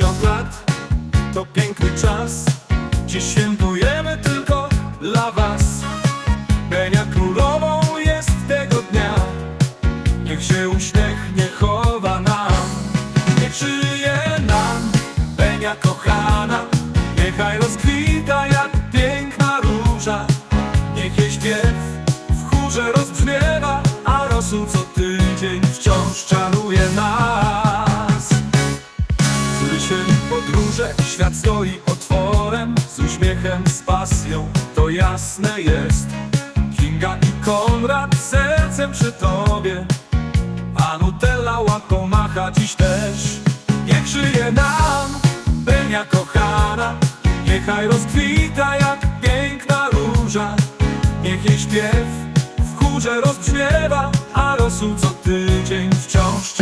Lat to piękny czas. Dziś świętujemy tylko dla was. Benia królową jest tego dnia. Niech się uśmiech nie chowa nam. Niech żyje nam Benia kochana. Niechaj rozkwita jak piękna róża. Niech jej śpiew w chórze rozbrzmiewa A rosół co z Rysiem podróże, świat stoi otworem Z uśmiechem, z pasją, to jasne jest. Kinga i Konrad sercem przy tobie A Nutella łapką macha dziś też. Niech żyje nam, Benia kochana Niechaj rozkwita jak piękna róża. Niech jej śpiew w chórze rozbrzmiewa A rosół co tydzień wciąż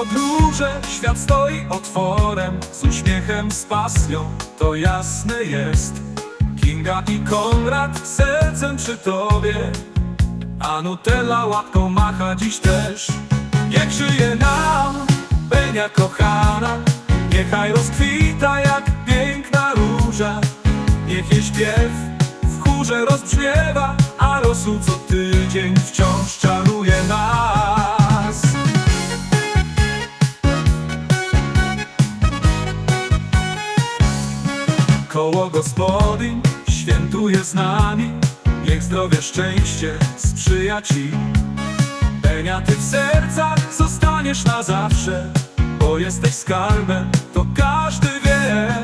podróże, świat stoi otworem Z uśmiechem, z pasją, to jasne jest. Kinga i Konrad sercem przy tobie. A Nutella łapką macha dziś też. Niech żyje nam, Benia kochana. Niechaj rozkwita jak piękna róża. Niech jej śpiew w chórze rozbrzmiewa A rosół co tydzień wciąż Koło gospodyń świętuje z nami. Niech zdrowie, szczęście sprzyja ci. Benia, ty w sercach zostaniesz na zawsze Bo jesteś skarbem, to każdy wie.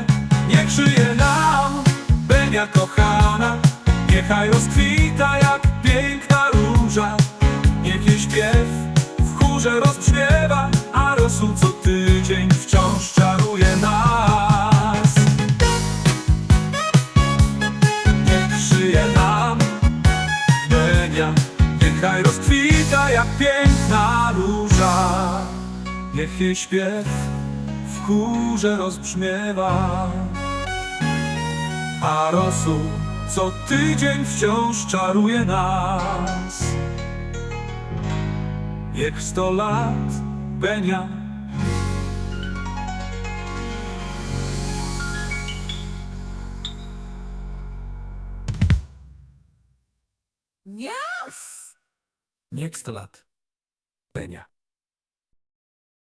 Niech żyje nam, Benia kochana Niechaj rozkwita jak piękna róża. Niech jej śpiew w chórze rozbrzmiewa A rosół co tydzień wciąż Niechaj rozkwita jak piękna róża. Niech jej śpiew w chórze rozbrzmiewa. A rosół co tydzień wciąż czaruje nas. Niech sto lat Benia Yes! Sto lat. Benia